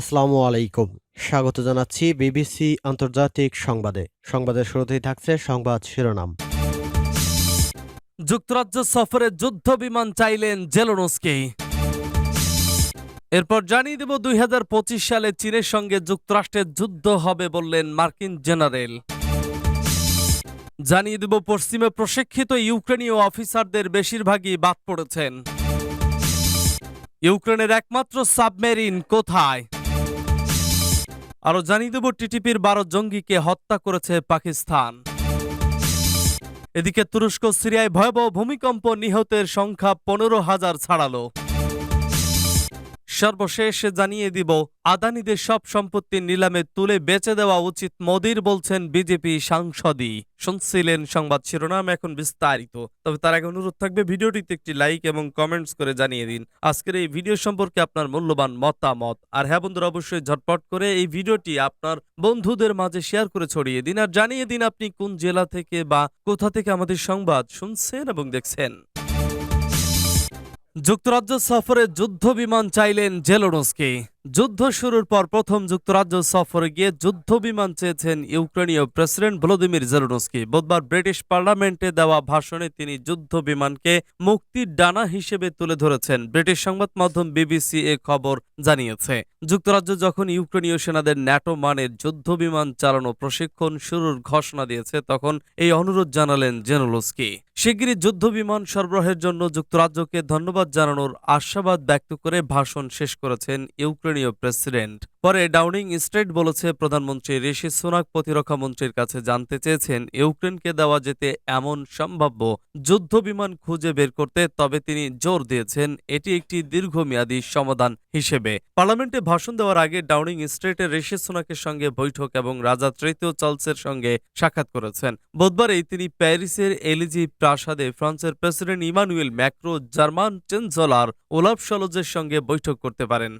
আসসালামু আলাইকুম। স্বাগত জানাচ্ছি বিবিসি আন্তর্জাতিক সংবাদে। সংবাদের শুরুতেই থাকছে সংবাদ শিরোনাম। যুক্তরাজ্য সফরে যুদ্ধ বিমান চাইলেন জেলোনস্কি। এরপর জানিয়ে দেব দুই সালে চীনের সঙ্গে যুক্তরাষ্ট্রের যুদ্ধ হবে বললেন মার্কিন জেনারেল। জানিয়ে দেব পশ্চিমে প্রশিক্ষিত ইউক্রেনীয় অফিসারদের বেশিরভাগই বাদ পড়েছেন। ইউক্রেনের একমাত্র সাবমেরিন কোথায়? আরও জানিয়ে দেব, টিটিপির বারো জঙ্গিকে হত্যা করেছে পাকিস্তান। এদিকে তুরস্ক, সিরিয়ায় ভয়াবহ ভূমিকম্প নিহতের সংখ্যা পনেরো হাজার ছাড়ালো। সর্বশেষ জানিয়ে দিব, আদানিদের সব সম্পত্তি নিলামে তুলে বেচে দেওয়া উচিত মোদির বলছেন বিজেপি সাংসদই। শুনছিলেন সংবাদ শিরোনাম, এখন বিস্তারিত। তবে তার আগে অনুরোধ থাকবে, ভিডিওটিতে একটি লাইক এবং কমেন্টস করে জানিয়ে দিন। আজকের এই ভিডিও সম্পর্কে আপনার মূল্যবান মতামত। আর হ্যাঁ বন্ধুরা, অবশ্যই ঝটপট করে এই ভিডিওটি আপনার বন্ধুদের মাঝে শেয়ার করে ছড়িয়ে দিন। আর জানিয়ে দিন আপনি কোন জেলা থেকে বা কোথা থেকে আমাদের সংবাদ শুনছেন এবং দেখছেন। যুক্তরাজ্য সফরে যুদ্ধ বিমান চাইলেন জেলোনস্কি। যুদ্ধ শুরুর পর প্রথম যুক্তরাজ্য সফরে গিয়ে যুদ্ধ বিমান চেয়েছেন ইউক্রেনীয় প্রেসিডেন্ট ভলোদিমির জেলোনস্কি। বুধবার ব্রিটিশ পার্লামেন্টে দেওয়া ভাষণে তিনি যুদ্ধ বিমানকে মুক্তির ডানা হিসেবে তুলে ধরেছেন, ব্রিটিশ সংবাদ মাধ্যম বিবিসি এ খবর জানিয়েছে। যুক্তরাজ্য যখন ইউক্রেনীয় সেনাদের ন্যাটো মানের যুদ্ধ বিমান চালানো প্রশিক্ষণ শুরুর ঘোষণা দিয়েছে, তখন এই অনুরোধ জানালেন জেনোলস্কি শিগগিরই যুদ্ধ বিমান সরবরাহের জন্য যুক্তরাজ্যকে ধন্যবাদ জানানোর আশাবাদ ব্যক্ত করে ভাষণ শেষ করেছেন ইউক্রেনীয় প্রেসিডেন্ট পরে ডাউনিং স্ট্রেট বলেছে প্রধানমন্ত্রী ঋষি সুনাক প্রতিরক্ষা মন্ত্রীর কাছে জানতে চেয়েছেন, ইউক্রেনকে দেওয়া যেতে এমন সম্ভাব্য যুদ্ধ বিমান খুঁজে বের করতে তবে তিনি জোর দিয়েছেন, এটি একটি দীর্ঘমেয়াদী সমাধান হিসেবে। পার্লামেন্টে ভাষণ দেওয়ার আগে ডাউনিং স্ট্রেটে ঋষি সুনাকের সঙ্গে বৈঠক এবং রাজা তৃতীয় চার্লসের সঙ্গে সাক্ষাৎ করেছেন। বুধবারেই তিনি প্যারিসের এলিজি প্রাসাদে ফ্রান্সের president Emmanuel Macron German chancellor Olaf সলজের সঙ্গে বৈঠক করতে পারেন।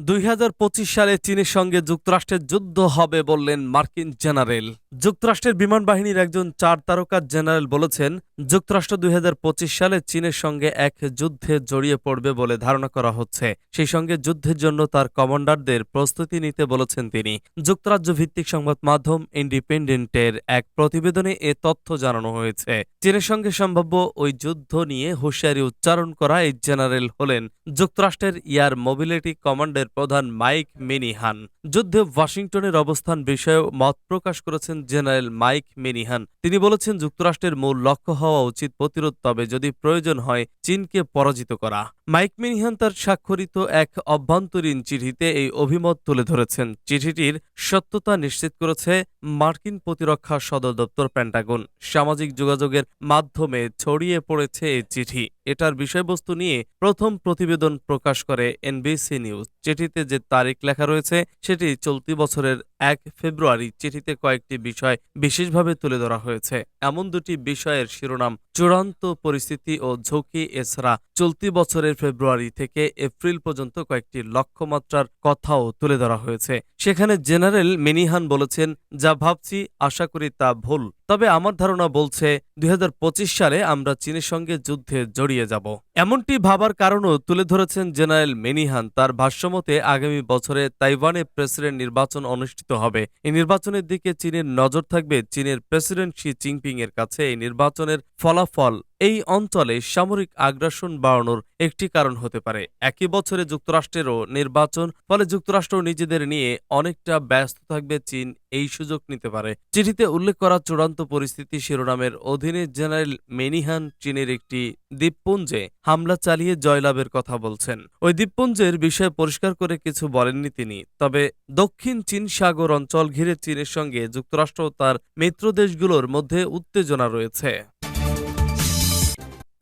দুই হাজার পঁচিশ সালে চীনের সঙ্গে যুক্তরাষ্ট্রের যুদ্ধ হবে বললেন মার্কিন জেনারেল। যুক্তরাষ্ট্রের বিমান বাহিনীর একজন চার তারকা জেনারেল বলেছেন, যুক্তরাষ্ট্র দুই হাজার পঁচিশ সালে চীনের সঙ্গে এক যুদ্ধে জড়িয়ে পড়বে বলে ধারণা করা হচ্ছে। সেই সঙ্গে যুদ্ধের জন্য তার কমান্ডারদের প্রস্তুতি নিতে বলেছেন তিনি। যুক্তরাজ্য ভিত্তিক সংবাদ মাধ্যম ইন্ডিপেন্ডেন্টের এক প্রতিবেদনে এ তথ্য জানানো হয়েছে। চীনের সঙ্গে সম্ভাব্য ওই যুদ্ধ নিয়ে হুঁশিয়ারি উচ্চারণ করা এই জেনারেল হলেন যুক্তরাষ্ট্রের ইয়ার মোবিলিটি কমান্ডের প্রধান মাইক মিনিহান। যুদ্ধে ওয়াশিংটনের অবস্থান বিষয়ে মত প্রকাশ করেছেন জেনারেল মাইক মেনিহান। তিনি বলেছেন, যুক্তরাষ্ট্রের মূল লক্ষ্য হওয়া উচিত প্রতিরোধ, তবে যদি প্রয়োজন হয় চীনকে পরাজিত করা। মাইক মিনিহান তার স্বাক্ষরিত এক অভ্যন্তরীণ চিঠিতে এই অভিমত তুলে ধরেছেন। চিঠিটির সত্যতা নিশ্চিত করেছে মার্কিন প্রতিরক্ষা সদর দপ্তর প্যান্টাগন। সামাজিক যোগাযোগের মাধ্যমে ছড়িয়ে পড়েছে এই চিঠি। এটার বিষয়বস্তু নিয়ে প্রথম প্রতিবেদন প্রকাশ করে এনবিসি নিউজ। চিঠিতে যে তারিখ লেখা রয়েছে, সেটি চলতি বছরের এক ফেব্রুয়ারি। চিঠিতে কয়েকটি বিষয় বিশেষভাবে তুলে ধরা হয়েছে। এমন দুটি বিষয়ের শিরোনাম, চূড়ান্ত পরিস্থিতি ও ঝুঁকি এছাড়া চলতি বছরের ফেব্রুয়ারি থেকে এপ্রিল পর্যন্ত কয়েকটি লক্ষ্যমাত্রার কথাও তুলে ধরা হয়েছে। সেখানে জেনারেল মেনিহান বলেছেন, যা ভাবছি, আশা করি তা ভুল। তবে আমার ধারণা বলছে দুই হাজার পঁচিশ সালে আমরা চীনের সঙ্গে যুদ্ধে জড়িয়ে যাব। এমনটি ভাবার কারণও তুলে ধরেছেন জেনারেল মেনিহান। তার ভাষ্যমতে, আগামী বছরে তাইওয়ানে প্রেসিডেন্ট নির্বাচন অনুষ্ঠিত হবে। এই নির্বাচনের দিকে চীনের নজর থাকবে চীনের প্রেসিডেন্ট শি জিনপিং এর কাছে। এই নির্বাচনের ফলাফল এই অঞ্চলে সামরিক আগ্রাসন বাড়ানোর একটি কারণ হতে পারে। একই বছরে যুক্তরাষ্ট্রেরও নির্বাচন, ফলে যুক্তরাষ্ট্র নিজেদের নিয়ে অনেকটা ব্যস্ত থাকবে চীন এই সুযোগ নিতে পারে। চিঠিতে উল্লেখ করা চূড়ান্ত পরিস্থিতি শিরোনামের অধীনে জেনারেল মেনিহান চীনের একটি দ্বীপপুঞ্জে হামলা চালিয়ে জয়লাভের কথা বলছেন। ওই দ্বীপপুঞ্জের বিষয়ে পরিষ্কার করে কিছু বলেননি তিনি। তবে দক্ষিণ চীন সাগর অঞ্চল ঘিরে চীনের সঙ্গে যুক্তরাষ্ট্র তার মিত্র দেশগুলোর মধ্যে উত্তেজনা রয়েছে।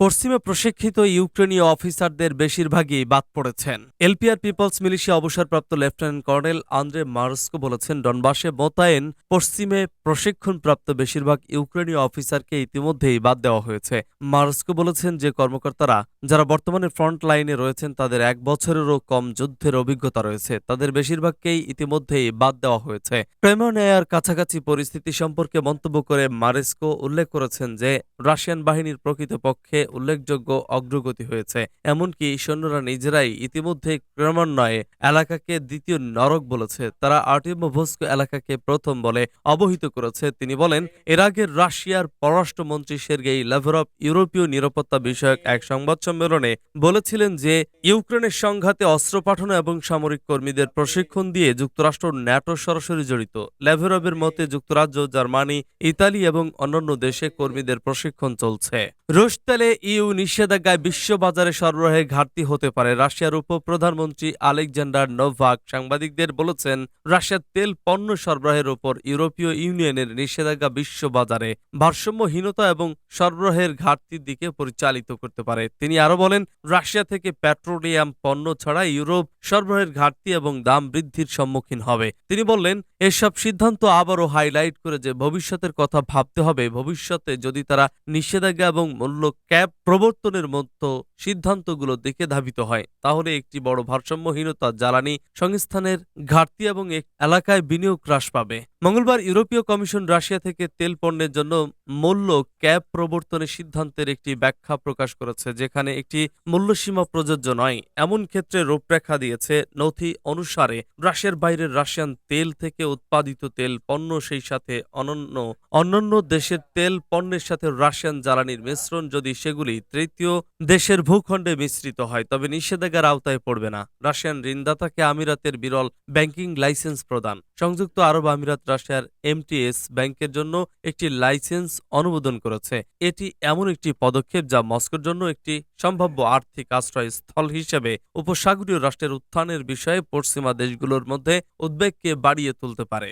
পশ্চিমে প্রশিক্ষিত ইউক্রেনীয় অফিসারদের বেশিরভাগই বাদ পড়েছেন। এলপিআর পিপলস মিলিশিয়া অবসরপ্রাপ্ত লেফটেন্যান্ট কর্নেল আন্দ্রে মার্সকো বলেছেন, ডনবাসে মোতায়েন পশ্চিমে প্রশিক্ষণপ্রাপ্ত বেশিরভাগ ইউক্রেনীয় অফিসারকে ইতিমধ্যেই বাদ দেওয়া হয়েছে। মার্সকো বলেছেন যে কর্মকর্তারা যারা বর্তমানে ফ্রন্ট লাইনে রয়েছেন, তাদের এক বছরেরও কম যুদ্ধের অভিজ্ঞতা রয়েছে। তাদের বেশিরভাগকেই ইতিমধ্যেই বাদ দেওয়া হয়েছে। ক্রেমনেয়ার কাছাকাছি পরিস্থিতি সম্পর্কে মন্তব্য করে মারেস্কো উল্লেখ করেছেন যে, রাশিয়ান বাহিনীর প্রকৃতপক্ষে উল্লেখযোগ্য অগ্রগতি হয়েছে। এমনকি সৈন্যরা নিজেরাই ইতিমধ্যে ক্রমান্বয়ে এলাকাকে দ্বিতীয় নরক বলেছে। তারা আর্টিমোভস্ক এলাকাকে প্রথম বলে অবহিত করেছে। তিনি বলেন, এর আগে রাশিয়ার পররাষ্ট্রমন্ত্রী সের্গেই ল্যাভরভ ইউরোপীয় নিরাপত্তা বিষয়ক এক সংবাদ সম্মেলনে বলেছিলেন যে, ইউক্রেনের সংঘাতে অস্ত্র পাঠানো এবং সামরিক কর্মীদের প্রশিক্ষণ দিয়ে যুক্তরাষ্ট্র ন্যাটো সরাসরি জড়িত। ল্যাভেরভের মতে, যুক্তরাজ্য, জার্মানি, ইতালি এবং অন্যান্য দেশে কর্মীদের প্রশিক্ষণ চলছে। রুশ তেলে ইউ নিষেধাজ্ঞায় বিশ্ববাজারে সরবরাহে ঘাটতি হতে পারে। রাশিয়ার উপপ্রধানমন্ত্রী আলেকজান্ডার নোভাক সাংবাদিকদের বলেছেন, রাশিয়ার তেল পণ্য সরবরাহের উপর ইউরোপীয় ইউনিয়নের নিষেধাজ্ঞা বিশ্ববাজারে ভারসাম্যহীনতা এবং সরবরাহের ঘাটতির দিকে পরিচালিত করতে পারে। তিনি আরও বলেন, রাশিয়া থেকে পেট্রোলিয়াম পণ্য ছাড়া ইউরোপ সরবরাহের ঘাটতি এবং দাম বৃদ্ধির সম্মুখীন হবে। তিনি বললেন, এসব সিদ্ধান্ত আবারও হাইলাইট করে যে ভবিষ্যতের কথা ভাবতে হবে। ভবিষ্যতে যদি তারা নিষেধাজ্ঞা এবং মূল্য ক্যাপ প্রবর্তনের মতো সিদ্ধান্তগুলো দিকে ধাবিত হয়। তাহলে একটি বড় ভারসাম্যহীনতা জ্বালানি সংস্থানের ঘাটতি এবং এক এলাকায় বিনিয়োগ হ্রাস পাবে। মঙ্গলবার ইউরোপীয় কমিশন রাশিয়া থেকে তেল পণ্যের জন্য মূল্য ক্যাপ প্রবর্তনের সিদ্ধান্তের একটি ব্যাখ্যা প্রকাশ করেছে, যেখানে একটি মূল্যসীমা প্রযোজ্য নয়। এমন ক্ষেত্রে রূপরেখা দিয়েছে নথি অনুসারে রাশিয়ার বাইরের রাশিয়ান তেল থেকে উৎপাদিত তেল পণ্য সেই সাথে অনন্য, অন্যান্য দেশের তেল পণ্যের সাথে রাশিয়ান জ্বালানির মিশ্রণ যদি সেগুলি তৃতীয় দেশের ভূখণ্ডে মিশ্রিত হয়, তবে নিষেধাজ্ঞার আওতায় পড়বে না। রাশিয়ান ঋণদাতাকে আমিরাতের বিরল ব্যাংকিং লাইসেন্স প্রদান। সংযুক্ত আরব আমিরাত রাশিয়ার এমটিএস ব্যাংকের জন্য একটি লাইসেন্স অনুমোদন করেছে। এটি এমন একটি পদক্ষেপ যা মস্কোর জন্য একটি সম্ভাব্য আর্থিক আশ্রয়স্থল হিসেবে উপসাগরীয় রাষ্ট্রের উত্থানের বিষয়ে পশ্চিমা দেশগুলোর মধ্যে উদ্বেগকে বাড়িয়ে তুলতে পারে।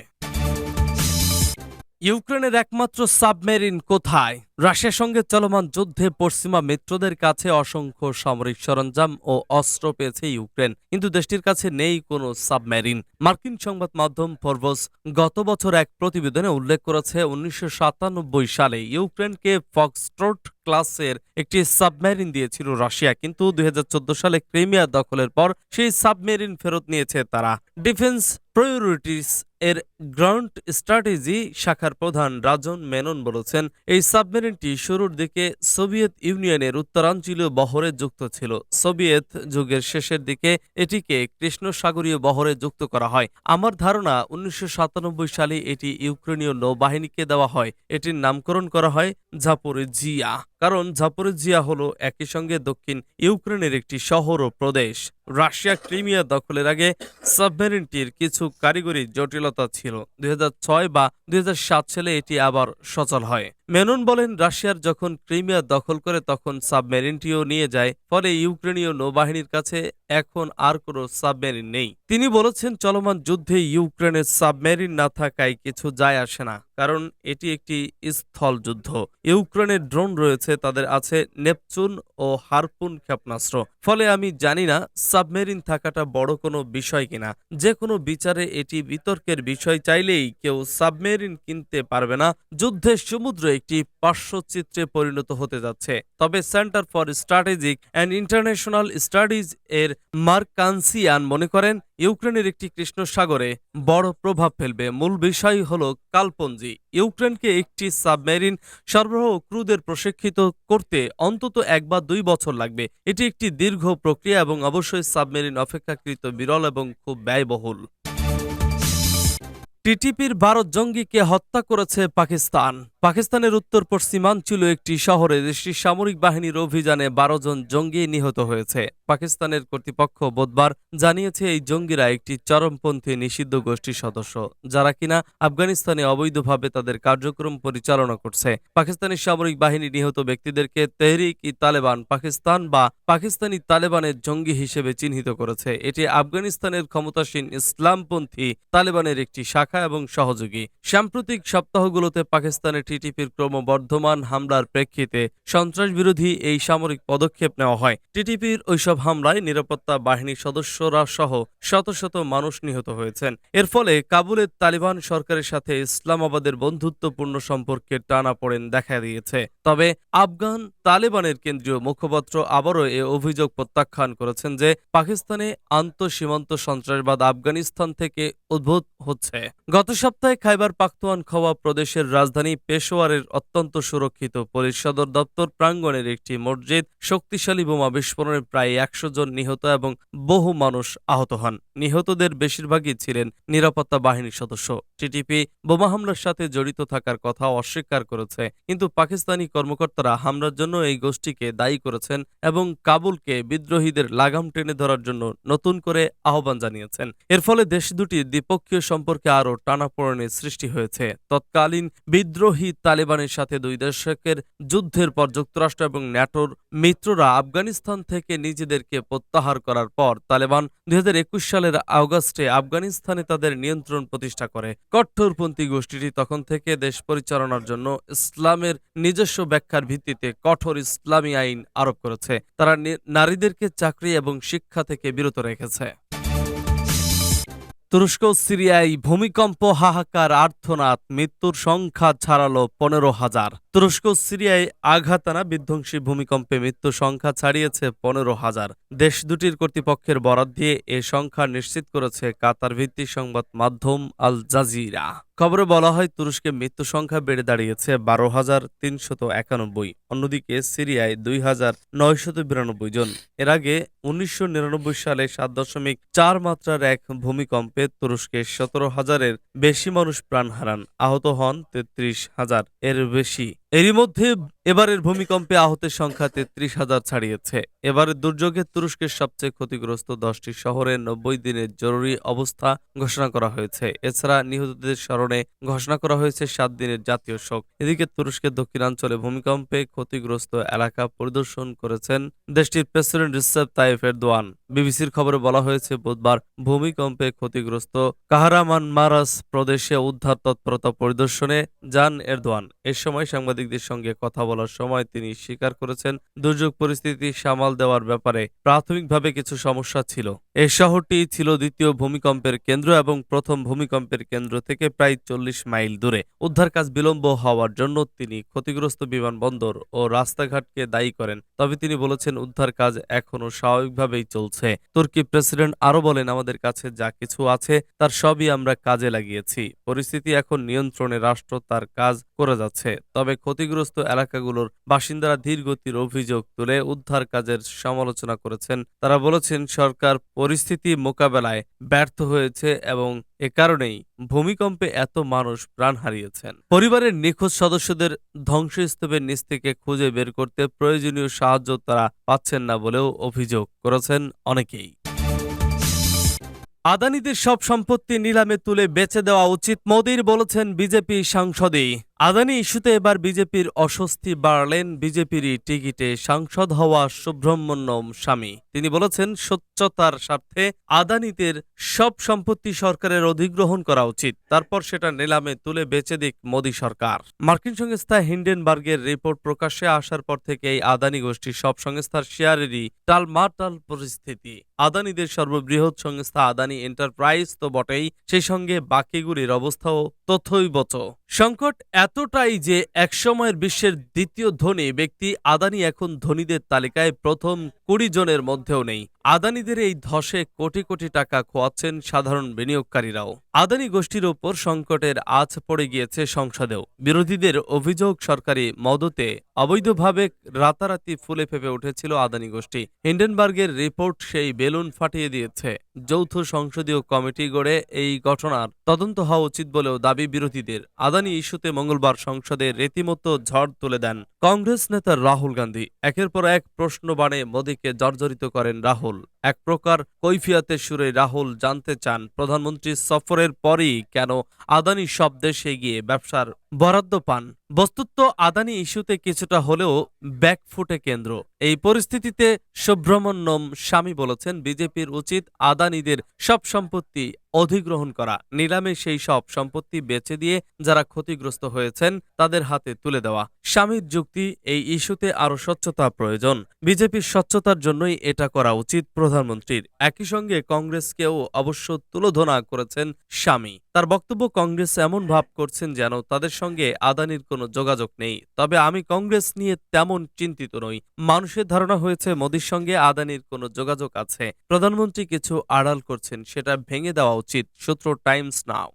ইউক্রেনের একমাত্র সাবমেরিন কোথায়? রাশিয়ার সঙ্গে চলমান যুদ্ধে পশ্চিমা মিত্রদের কাছে অসংখ্য সামরিক সরঞ্জাম ও অস্ত্র পেয়েছে ইউক্রেন, কিন্তু দেশটির কাছে নেই কোনো সাবমেরিন। মার্কিন সংবাদ মাধ্যম ফরবস গত বছর এক প্রতিবেদনে উল্লেখ করেছে, উনিশশো সাতানব্বই সালে ইউক্রেনকে ফক্সট্রোট ক্লাসের একটি সাবমেরিন দিয়েছিল রাশিয়া। কিন্তু দুই হাজার চোদ্দ সালে ক্রিমিয়া দখলের পর সেই সাবমেরিন ফেরত নিয়েছে তারা। ডিফেন্স প্রায়োরিটিস এর গ্রাউন্ড স্ট্র্যাটেজি শাখার প্রধান রাজন মেনন বলেছেন, এই সাবমেরিনটি শুরুর দিকে সোভিয়েত ইউনিয়নের উত্তরাঞ্চলীয় বহরে যুক্ত ছিল। সোভিয়েত যুগের শেষের দিকে এটিকে কৃষ্ণসাগরীয় বহরে যুক্ত করা হয়। আমার ধারণা, উনিশশো সাতানব্বই সালে এটি ইউক্রেনীয় নৌবাহিনীকে দেওয়া হয়। এটির নামকরণ করা হয় ঝাপোরেজিয়া কারণ জাপোরিজিয়া হল একই সঙ্গে দক্ষিণ ইউক্রেনের একটি শহর ও প্রদেশ। রাশিয়া ক্রিমিয়া দখলের আগে সাবমেরিনটির কিছু কারিগরি জটিলতা ছিল। দুই হাজার ছয় বা দুই সালে এটি আবার সচল হয়। মেনন বলেন, রাশিয়ার যখন ক্রিমিয়া দখল করে তখন সাবমেরিনটিও নিয়ে যায়, ফলে ইউক্রেনীয় নৌবাহিনীর কাছে এখন আর কোনো সাবমেরিন নেই। তিনি বলেছেন, চলমান যুদ্ধে ইউক্রেনের সাবমেরিন না থাকায় কিছু যায় আসে না, কারণ এটি একটি স্থল যুদ্ধ। ইউক্রেনের ড্রোন রয়েছে, তাদের আছে নেপচুন ও হারপুন ক্ষেপণাস্ত্র। ফলে আমি জানি না সাবমেরিন থাকাটা বড় কোনো বিষয় কিনা। যে কোনো বিচারে এটি বিতর্কের বিষয় চাইলেই কেউ সাবমেরিন কিনতে পারবে না। যুদ্ধের সমুদ্র একটি পার্শ্বচিত্রে পরিণত হতে যাচ্ছে। তবে Center for Strategic and International Studies এর মার্কান্সিয়ান মনে করেন, ইউক্রেনের একটি কৃষ্ণ সাগরে বড় প্রভাব ফেলবে। মূল বিষয় হল কালপঞ্জি ইউক্রেনকে একটি সাবমেরিন সরবরাহ ক্রুদের প্রশিক্ষিত করতে অন্তত এক বা দুই বছর লাগবে। এটি একটি দীর্ঘ প্রক্রিয়া এবং অবশ্যই সাবমেরিন অপেক্ষাকৃত বিরল এবং খুব ব্যয়বহুল। টিটিপির বারো জঙ্গিকে হত্যা করেছে পাকিস্তান। পাকিস্তানের উত্তর পশ্চিমাঞ্চল একটি শহরে, দেশটির সামরিক বাহিনীর অভিযানে বারো জন জঙ্গি নিহত হয়েছে। পাকিস্তানের কর্তৃপক্ষ বুধবার জানিয়েছে, এই জঙ্গিরা একটি চরমপন্থী নিষিদ্ধ গোষ্ঠীর সদস্য, যারা কিনা আফগানিস্তানে অবৈধভাবে তাদের কার্যক্রম পরিচালনা করছে। পাকিস্তানি সামরিক বাহিনী নিহত ব্যক্তিদেরকে তেহরিক ই তালেবান, পাকিস্তান বা পাকিস্তানি তালেবানের জঙ্গি হিসেবে চিহ্নিত করেছে। এটি আফগানিস্তানের ক্ষমতাসীন ইসলামপন্থী তালেবানের একটি শাখা এবং সহযোগী। সাম্প্রতিক সপ্তাহগুলোতে পাকিস্তানের টিটিপির ক্রমবর্ধমান হামলার প্রেক্ষিতে সন্ত্রাসবিরোধী এই সামরিক পদক্ষেপ নেওয়া হয়। টিটিপির ওইসব হামলায় নিরাপত্তা বাহিনীর সদস্যরা সহ শত শত মানুষ নিহত হয়েছেন। এর ফলে কাবুলের তালিবান সরকারের সাথে ইসলামাবাদের বন্ধুত্বপূর্ণ সম্পর্কের টানাপোড়েন দেখা দিয়েছে। তবে আফগান তালেবানের কেন্দ্রীয় মুখপাত্র আবারও এ অভিযোগ প্রত্যাখ্যান করেছেন যে পাকিস্তানে আন্তঃসীমান্ত সন্ত্রাসবাদ আফগানিস্তান থেকে উদ্ভূত হচ্ছে। গত সপ্তাহে খাইবার পাখতুয়ান খওয়া প্রদেশের রাজধানী পেশোয়ারের অত্যন্ত সুরক্ষিত পুলিশ সদর দপ্তর প্রাঙ্গণের একটি মসজিদ শক্তিশালী বোমা বিস্ফোরণে প্রায় একশো জন নিহত এবং বহু মানুষ আহত হন। নিহতদের বেশিরভাগই ছিলেন নিরাপত্তা বাহিনীর সদস্য। টিটিপি বোমা হামলার সাথে জড়িত থাকার কথা অস্বীকার করেছে, কিন্তু পাকিস্তানি কর্মকর্তারা হামলার জন্য এই গোষ্ঠীকে দায়ী করেছেন এবং কাবুলকে বিদ্রোহীদের লাগাম টেনে ধরার জন্য নতুন করে আহ্বান জানিয়েছেন। এর ফলে দেশ দুটি দ্বিপক্ষীয় সম্পর্কে আরও টানাপোড়েনের সৃষ্টি হয়েছে। তৎকালীন বিদ্রোহী তালেবানের সাথে দুই দশকের যুদ্ধের পর যুক্তরাষ্ট্র এবং ন্যাটোর মিত্ররা আফগানিস্তান থেকে নিজেদেরকে প্রত্যাহার করার পর তালেবান দুই হাজার একুশ সালের আগস্টে আফগানিস্তানে তাদের নিয়ন্ত্রণ প্রতিষ্ঠা করে। কঠোরপন্থী গোষ্ঠীটি তখন থেকে দেশ পরিচালনার জন্য ইসলামের নিজস্ব ব্যাখ্যার ভিত্তিতে কঠোর ইসলামী আইন আরোপ করেছে। তারা নারীদেরকে চাকরি এবং শিক্ষা থেকে বিরত রেখেছে। তুরস্ক সিরিয়ায় ভূমিকম্প, হাহাকার আর্থনাদ মৃত্যুর সংখ্যা ছাড়ালো পনেরো হাজার। তুরস্ক সিরিয়ায় আঘাত আনা বিধ্বংসী ভূমিকম্পে মৃত্যুর সংখ্যা ছাড়িয়েছে পনেরো হাজার। দেশ দুটির কর্তৃপক্ষের বরাত দিয়ে এ সংখ্যা নিশ্চিত করেছে কাতার ভিত্তিক সংবাদ মাধ্যম আল জাজিরা। খবরে বলা হয়, তুরস্কে মৃত্যু সংখ্যা বেড়ে দাঁড়িয়েছে বারো হাজার তিনশত একানব্বই। অন্যদিকে সিরিয়ায় দুই হাজার নয়শত বিরানব্বই জন। এর আগে উনিশশো নিরানব্বই সালে সাত দশমিক চার মাত্রার এক ভূমিকম্পে তুরস্কে সতেরো হাজারের বেশি মানুষ প্রাণ হারান। আহত হন তেত্রিশ হাজার এর বেশি। এরই মধ্যে এবারের ভূমিকম্পে আহতের সংখ্যা তেত্রিশ হাজার ছাড়িয়েছে। এবারের দুর্যোগে তুরস্কের সবচেয়ে ক্ষতিগ্রস্ত দশটি শহরে নব্বই দিনের জরুরি অবস্থা ঘোষণা করা হয়েছে। এছাড়া নিহতদের স্মরণে ঘোষণা করা হয়েছে সাত দিনের জাতীয় শোক। এদিকে তুরস্কের দক্ষিণাঞ্চলে ভূমিকম্পে ক্ষতিগ্রস্ত এলাকা পরিদর্শন করেছেন দেশটির প্রেসিডেন্ট রিসেপ তাইফ এরদোয়ান। বিবিসির খবরে বলা হয়েছে, বুধবার ভূমিকম্পে ক্ষতিগ্রস্ত কাহারামান মারাস প্রদেশে উদ্ধার তৎপরতা পরিদর্শনে যান এরদোয়ান। এ সময় সাংবাদিকদের সঙ্গে কথা বলার সময় তিনি স্বীকার করেছেন দুর্যোগ পরিস্থিতি সামাল দেওয়ার ব্যাপারে প্রাথমিকভাবে কিছু সমস্যা ছিল। এই শহরটি ছিল দ্বিতীয় ভূমিকম্পের কেন্দ্র এবং প্রথম ভূমিকম্পের কেন্দ্র থেকে প্রায় চল্লিশ মাইল দূরে। উদ্ধার কাজ বিলম্ব হওয়ার জন্য তিনি ক্ষতিগ্রস্ত বিমানবন্দর ও রাস্তাঘাটকে দায়ী করেন। তবে তিনি বলেছেন উদ্ধার কাজ এখনও স্বাভাবিকভাবেই চলছে। তুর্কি প্রেসিডেন্ট আরও বলেন, আমাদের কাছে যা কিছু আছে, তার সবই আমরা কাজে লাগিয়েছি। পরিস্থিতি এখন নিয়ন্ত্রণে রাষ্ট্র তার কাজ করে যাচ্ছে। তবে ক্ষতিগ্রস্ত এলাকাগুলোর বাসিন্দারা ধীরগতির অভিযোগ তুলে উদ্ধার কাজের সমালোচনা করেছেন। তারা বলেছেন, সরকার পরিস্থিতি মোকাবেলায় ব্যর্থ হয়েছে এবং এ কারণেই ভূমিকম্পে এত মানুষ প্রাণ হারিয়েছেন। পরিবারের নিখোঁজ সদস্যদের ধ্বংসস্তূপের নিচ থেকে খুঁজে বের করতে প্রয়োজনীয় সাহায্য তারা পাচ্ছেন না বলেও অভিযোগ করেছেন অনেকেই। আদানিদের সব সম্পত্তি নিলামে তুলে বেচে দেওয়া উচিত, মোদীর বলেছেন বিজেপি সাংসদই। আদানি ইস্যুতে এবার বিজেপির অস্বস্তি বাড়লেন বিজেপিরই টিকিটে সাংসদ হওয়া সুব্রহ্মণ্যম স্বামী। তিনি বলেছেন, স্বচ্ছতার স্বার্থে আদানিদের সব সম্পত্তি সরকারের অধিগ্রহণ করা উচিত। তারপর সেটা নিলামে তুলে বেচে দিক মোদী সরকার। মার্কিন সংস্থা হিন্ডেনবার্গের রিপোর্ট প্রকাশ্যে আসার পর থেকে এই আদানি গোষ্ঠীর সব সংস্থার শেয়ারেরই টালমাটাল পরিস্থিতি। আদানিদের সর্ববৃহৎ সংস্থা আদানি এন্টারপ্রাইজ তো বটেই, সেই সঙ্গে বাকিগুলির অবস্থাও তথৈবচ। সংকট এতটাই যে একসময়ের বিশ্বের দ্বিতীয় ধনী ব্যক্তি আদানি এখন ধনীদের তালিকায় প্রথম কুড়ি জনের মধ্যেও নেই। আদানিদের এই ধসে কোটি কোটি টাকা খোয়াচ্ছেন সাধারণ বিনিয়োগকারীরাও। আদানি গোষ্ঠীর ওপর সংকটের আঁচ পড়ে গিয়েছে সংসদেও। বিরোধীদের অভিযোগ, সরকারি মদতে অবৈধভাবে রাতারাতি ফুলে ফেপে উঠেছিল আদানি গোষ্ঠী। হিন্ডেনবার্গের রিপোর্ট সেই বেলুন ফাটিয়ে দিয়েছে। যৌথ সংসদীয় কমিটি গড়ে এই ঘটনার তদন্ত হওয়া উচিত বলেও দাবি বিরোধীদের। আদানি ইস্যুতে মঙ্গলবার সংসদে রীতিমতো ঝড় তুলে দেন। কংগ্রেস নেতা রাহুল গান্ধী। একের পর এক প্রশ্ন বাণে মোদীকে জর্জরিত করেন রাহুল এক প্রকার কৈফিয়াতের সুরে রাহুল জানতে চান প্রধানমন্ত্রীর সফরের পরই কেন আদানি সব দেশে গিয়ে ব্যবসার বরাদ্দ পান। বস্তুত, আদানি ইস্যুতে কিছুটা হলেও ব্যাকফুটে কেন্দ্র। এই পরিস্থিতিতে সুব্রহ্মণ্যম স্বামী বলেছেন, বিজেপির উচিত আদানিদের সব সম্পত্তি অধিগ্রহণ করা। নিলামে সেই সব সম্পত্তি বেচে দিয়ে যারা ক্ষতিগ্রস্ত হয়েছেন, তাদের হাতে তুলে দেওয়া। স্বামীর যুক্তি, এই ইস্যুতে আরও স্বচ্ছতা প্রয়োজন। বিজেপির স্বচ্ছতার জন্যই এটা করা উচিত প্রধানমন্ত্রীর। একই সঙ্গে কংগ্রেসকেও অবশ্য তুলোধনা করেছেন স্বামী। তার বক্তব্য, কংগ্রেস এমন ভাব করছেন যেন তাদের সঙ্গে আদানির কোনো যোগাযোগ নেই। তবে আমি কংগ্রেস নিয়ে তেমন চিন্তিত নই। মানুষের ধারণা হয়েছে, মোদীর সঙ্গে আদানির কোনো যোগাযোগ আছে। প্রধানমন্ত্রী কিছু আড়াল করছেন, সেটা ভেঙে দেওয়া উচিত সূত্র টাইমস নাও।